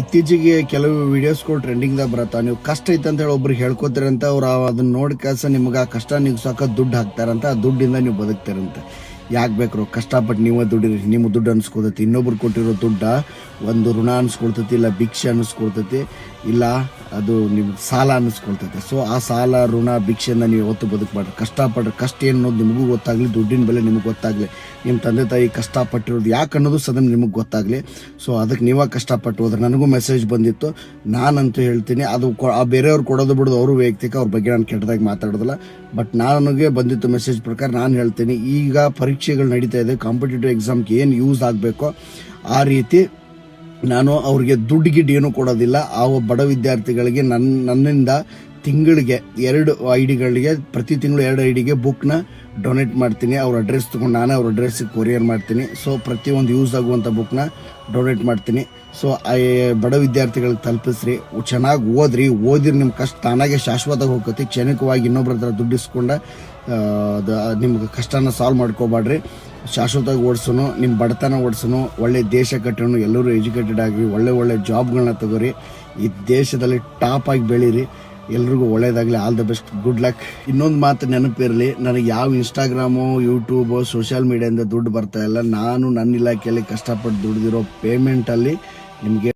ಇತ್ತೀಚೆಗೆ ಕೆಲವು ವಿಡಿಯೋಸ್ಗಳು ಟ್ರೆಂಡಿಂಗ್ದಾಗ ಬರತ್ತ? ನೀವು ಕಷ್ಟ ಐತೆ ಅಂತ ಹೇಳಿ ಒಬ್ರಿಗೆ ಹೇಳ್ಕೊತೀರಂತ, ಅವ್ರು ಅದನ್ನ ನೋಡಿ ಕೆಲಸ ನಿಮ್ಗೆ ಆ ಕಷ್ಟ ನಿಗ್ಸೋಕೆ ದುಡ್ಡು ಹಾಕ್ತಾರಂತ, ಆ ದುಡ್ಡಿಂದ ನೀವು ಬದುಕ್ತಾರಂತ. ಯಾಕೆ ಬೇಕ್ರು? ಕಷ್ಟಪಟ್ಟು ನೀವೇ ದುಡ್ಡಿರಿ ನಿಮ್ಮ ದುಡ್ಡು ಅನ್ಸ್ಕೊತೈತಿ, ಇನ್ನೊಬ್ರು ಕೊಟ್ಟಿರೋ ದುಡ್ಡ? ಒಂದು ಋಣ ಅನ್ನಿಸ್ಕೊಳ್ತೈತಿ ಇಲ್ಲ ಭಿಕ್ಷೆ ಅನ್ನಿಸ್ಕೊಳ್ತೈತಿ ಇಲ್ಲ ಅದು ನಿಮ್ಗೆ ಸಾಲ ಅನ್ನಿಸ್ಕೊಳ್ತೈತೆ ಸೊ ಆ ಸಾಲ, ಋಣ ಭಿಕ್ಷೆಯಿಂದ ನೀವು ಯಾವತ್ತು ಬದುಕಬಾರ್ದು. ಕಷ್ಟಪಡ್ರಿ ಕಷ್ಟ ಅನ್ನೋದು ನಿಮಗೂ ಗೊತ್ತಾಗಲಿ, ದುಡ್ಡಿನ ಬೆಲೆ ನಿಮಗೆ ಗೊತ್ತಾಗಲಿ. ನಿಮ್ಮ ತಂದೆ ತಾಯಿ ಕಷ್ಟಪಟ್ಟಿರೋದು ಯಾಕೆ ಅನ್ನೋದು ಸದನ ನಿಮಗೆ ಗೊತ್ತಾಗಲಿ. ಸೊ ಅದಕ್ಕೆ ನೀವಾಗ ಕಷ್ಟಪಟ್ಟು ಹೋದ್ರೆ ನನಗೂ ಮೆಸೇಜ್ ಬಂದಿತ್ತು. ನಾನಂತೂ ಹೇಳ್ತೀನಿ, ಅದು ಆ ಬೇರೆಯವ್ರು ಕೊಡೋದು ಬಿಡೋದು ಅವರು ವೈಯಕ್ತಿಕ, ಅವ್ರ ಬಗ್ಗೆ ನಾನು ಕೆಟ್ಟದಾಗಿ ಮಾತಾಡೋದಿಲ್ಲ. ಬಟ್ ನನಗೆ ಬಂದಿತ್ತು ಮೆಸೇಜ್ ಪ್ರಕಾರ ನಾನು ಹೇಳ್ತೀನಿ, ಈಗ ಪರೀಕ್ಷೆಗಳು ನಡೀತಾ ಇದೆ ಕಾಂಪಿಟೇಟಿವ್ ಎಕ್ಸಾಮ್ಗೆ ಏನು ಯೂಸ್ ಆಗಬೇಕೋ, ಆ ರೀತಿ ನಾನು ಅವ್ರಿಗೆ ದುಡ್ಡು ಗಿಡ್ಡು ಏನೂ ಕೊಡೋದಿಲ್ಲ. ಆ ಬಡ ವಿದ್ಯಾರ್ಥಿಗಳಿಗೆ ನನ್ನ ನನ್ನಿಂದ ತಿಂಗಳಿಗೆ ಎರಡು ಐ ಡಿಗಳಿಗೆ ಪ್ರತಿ ತಿಂಗಳು ಎರಡು ಐ ಡಿಗೆ ಬುಕ್ನ ಡೊನೇಟ್ ಮಾಡ್ತೀನಿ. ಅವ್ರ ಅಡ್ರೆಸ್ ತೊಗೊಂಡು ನಾನೇ ಅವ್ರ ಅಡ್ರೆಸ್ಸಿಗೆ ಕೊರಿಯರ್ ಮಾಡ್ತೀನಿ. ಸೊ ಪ್ರತಿಯೊಂದು ಯೂಸ್ ಆಗುವಂಥ ಬುಕ್ನ ಡೊನೇಟ್ ಮಾಡ್ತೀನಿ. ಸೊ ಬಡ ವಿದ್ಯಾರ್ಥಿಗಳಿಗೆ ತಲುಪಿಸ್ರಿ. ಚೆನ್ನಾಗಿ ಓದ್ರಿ. ಓದಿರಿ. ನಿಮ್ಮ ಕಷ್ಟ ತಾನಾಗೆ ಶಾಶ್ವತವಾಗಿ ಹೋಗ್ತೈತಿ ಕ್ಷಣಿಕವಾಗಿ ಇನ್ನೊಬ್ಬರ ಹತ್ರ ದುಡ್ಡಿಸ್ಕೊಂಡು ನಿಮ್ಗೆ ಕಷ್ಟನ ಸಾಲ್ವ್ ಮಾಡ್ಕೋಬೇಡ್ರಿ. ಶಾಶ್ವತವಾಗಿ ಓಡಿಸೋನು ನಿಮ್ಮ ಬಡತನ ಓಡಿಸೋನು, ಒಳ್ಳೆ ದೇಶ ಕಟ್ಟೋನು, ಎಲ್ಲರೂ ಎಜುಕೇಟೆಡ್ ಆಗಿರಿ, ಒಳ್ಳೆ ಒಳ್ಳೆ ಜಾಬ್ಗಳನ್ನ ತಗೋರಿ, ಈ ದೇಶದಲ್ಲಿ ಟಾಪ್ ಆಗಿ ಬೆಳೀರಿ, ಎಲ್ರಿಗೂ ಒಳ್ಳೇದಾಗಲಿ, all the best, good luck. ಇನ್ನೊಂದು ಮಾತು ನೆನಪಿರಲಿ, ನನಗೆ ಯಾವ ಇನ್ಸ್ಟಾಗ್ರಾಮು ಯೂಟ್ಯೂಬು ಸೋಷಿಯಲ್ ಮೀಡಿಯಾದಿಂದ ದುಡ್ಡು ಬರ್ತಾ ಇಲ್ಲ, ನಾನು ನನ್ನ ಇಲಾಖೆಯಲ್ಲಿ ಕಷ್ಟಪಟ್ಟು ದುಡ್ದಿರೋ ಪೇಮೆಂಟಲ್ಲಿ ನಿಮಗೆ